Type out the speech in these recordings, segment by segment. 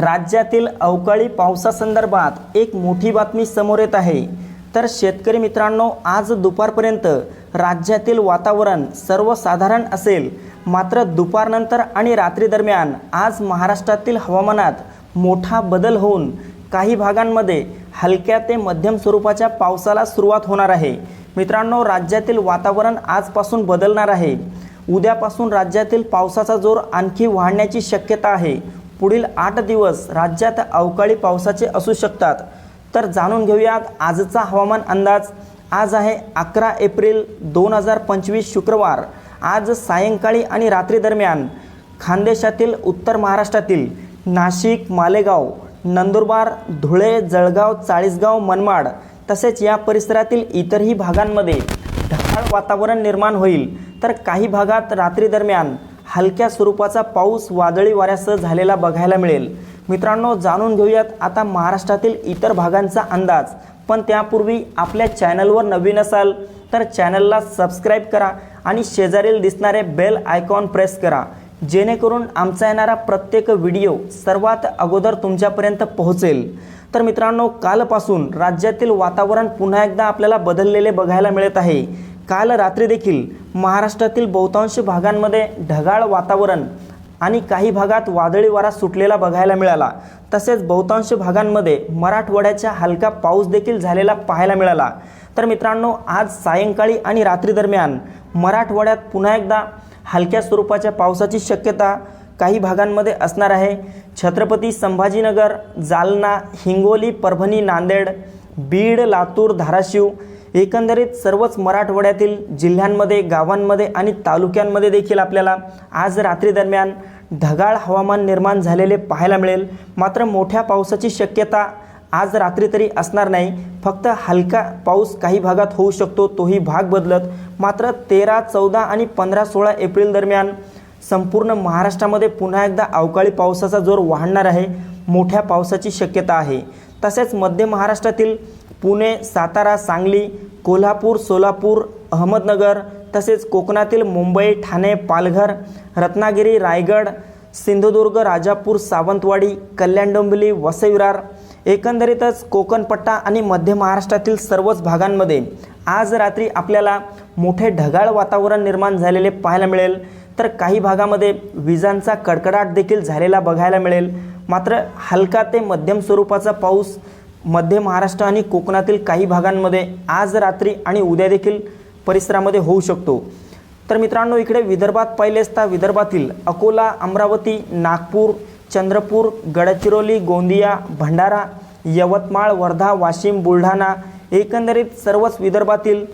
राज्यातील अवकाळी पावसासंदर्भात एक मोठी बातमी समोर येत आहे. तर शेतकरी मित्रांनो आज दुपारपर्यंत राज्यातील वातावरण सर्वसाधारण असेल. मात्र दुपारनंतर आणि रात्री दरम्यान आज महाराष्ट्रातील हवामानात मोठा बदल होऊन काही भागांमध्ये हलक्या ते मध्यम स्वरूपाच्या पावसाला सुरुवात होणार आहे. मित्रांनो राज्यातील वातावरण आजपासून बदलणार आहे. उद्यापासून राज्यातील पावसाचा जोर आणखी वाढण्याची शक्यता आहे. पुढील आठ दिवस राज्यात अवकाळी पावसाचे असू शकतात. तर जाणून घेऊयात आजचा हवामान अंदाज. आज आहे अकरा एप्रिल दोन हजार पंचवीस शुक्रवार. आज सायंकाळी आणि रात्री दरम्यान खानदेशातील उत्तर महाराष्ट्रातील नाशिक मालेगाव नंदुरबार धुळे जळगाव चाळीसगाव मनमाड तसेच या परिसरातील इतरही भागांमध्ये ढगाळ वातावरण निर्माण होईल. तर काही भागात रात्री दरम्यान हलक्या स्वरूपाचा पाऊस वादळी वाऱ्यासह झालेला बघायला मिळेल. मित्रांनो जाणून घेऊयात आता महाराष्ट्रातील इतर भागांचा अंदाज. पण त्यापूर्वी आपल्या चॅनलवर नवीन असाल तर चॅनलला सबस्क्राईब करा आणि शेजारील दिसणारे बेल आयकॉन प्रेस करा. जेणेकरून आमचा येणारा प्रत्येक व्हिडिओ सर्वात अगोदर तुमच्यापर्यंत पोहोचेल. तर मित्रांनो कालपासून राज्यातील वातावरण पुन्हा एकदा आपल्याला बदललेले बघायला मिळत आहे. काल रात्री देखील महाराष्ट्रातील बहुतांश भागांमध्ये ढगाळ वातावरण आणि काही भागात वादळी वारा सुटलेला बघायला मिळाला. तसेच बहुतांश भागांमध्ये मराठवाड्याच्या हलका पाऊस देखील झालेला पाहायला मिळाला. तर मित्रांनो आज सायंकाळी आणि रात्री दरम्यान मराठवाड्यात पुन्हा एकदा हलक्या स्वरूपाच्या पावसाची शक्यता काही भागांमध्ये असणार आहे. छत्रपती संभाजीनगर जालना हिंगोली परभणी नांदेड बीड लातूर धाराशिव एकंदरीत सर्वच मराठवाड्यातील जिल्ह्यांमध्ये गावांमध्ये आणि तालुक्यांमध्ये देखील आपल्याला आज रात्री दरम्यान ढगाळ हवामान निर्माण झालेले पाहायला मिळेल. मात्र मोठ्या पावसाची शक्यता आज रात्री तरी असणार नाही. फक्त हलका पाऊस काही भागात होऊ शकतो तोही भाग बदलत. मात्र तेरा चौदा आणि पंधरा सोळा एप्रिल दरम्यान संपूर्ण महाराष्ट्रामध्ये पुन्हा एकदा अवकाळी पावसाचा जोर वाढणार आहे. मोठ्या पावसाची शक्यता आहे. तसेच मध्य महाराष्ट्रातील पुणे सातारा सांगली कोल्हापूर सोलापूर अहमदनगर तसेच कोकणातील मुंबई ठाणे पालघर रत्नागिरी रायगड सिंधुदुर्ग राजापूर सावंतवाडी कल्याण डोंबिवली वसईविरार एकंदरीतच कोकणपट्टा आणि मध्य महाराष्ट्रातील सर्वच भागांमध्ये आज रात्री आपल्याला मोठे ढगाळ वातावरण निर्माण झालेले पाहायला मिळेल. तर काही भागामध्ये विजांचा कडकडाट देखील झालेला बघायला मिळेल. मात्र हलका ते मध्यम स्वरूपाचा पाऊस मध्य महाराष्ट्र आणि कोकणातील काही भागांमध्ये आज रात्री आणि उद्या देखील परिसरामध्ये होऊ शकतो. तर मित्रांनो इकडे विदर्भात पाहिले असता विदर्भातील अकोला अमरावती नागपूर चंद्रपूर गडचिरोली गोंदिया भंडारा यवतमाळ वर्धा वाशिम बुलढाणा एकंदरीत सर्वच विदर्भातील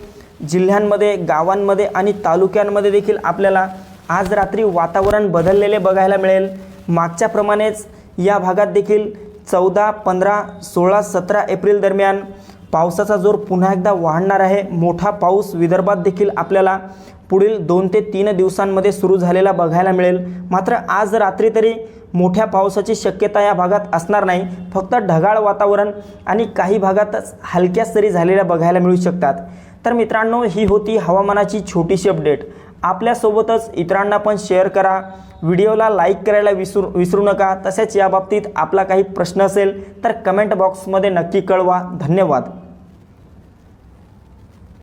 जिल्ह्यांमध्ये गावांमध्ये आणि तालुक्यांमध्ये देखील आपल्याला आज रात्री वातावरण बदललेले बघायला मिळेल. मागच्याप्रमाणेच या भागात देखील चौदा पंधरा सोळा सतरा एप्रिल दरम्यान पावसाचा जोर पुन्हा एकदा वाढणार आहे. मोठा पाऊस विदर्भात देखील आपल्याला पुढील दोन ते तीन दिवसांमध्ये सुरू झालेला बघायला मिळेल. मात्र आज रात्री तरी मोठ्या पावसाची शक्यता या भागात असणार नाही. फक्त ढगाळ वातावरण आणि काही भागातच हलक्या सरी झालेल्या बघायला मिळू शकतात. तर मित्रांनो ही होती हवामानाची छोटीशी अपडेट. आपल्यासोबतच इतरांना पण शेअर करा. व्हिडिओला लाईक करायला विसरू विसरू नका. तसेच याबाबतीत आपला काही प्रश्न असेल तर कमेंट बॉक्समध्ये नक्की कळवा. धन्यवाद.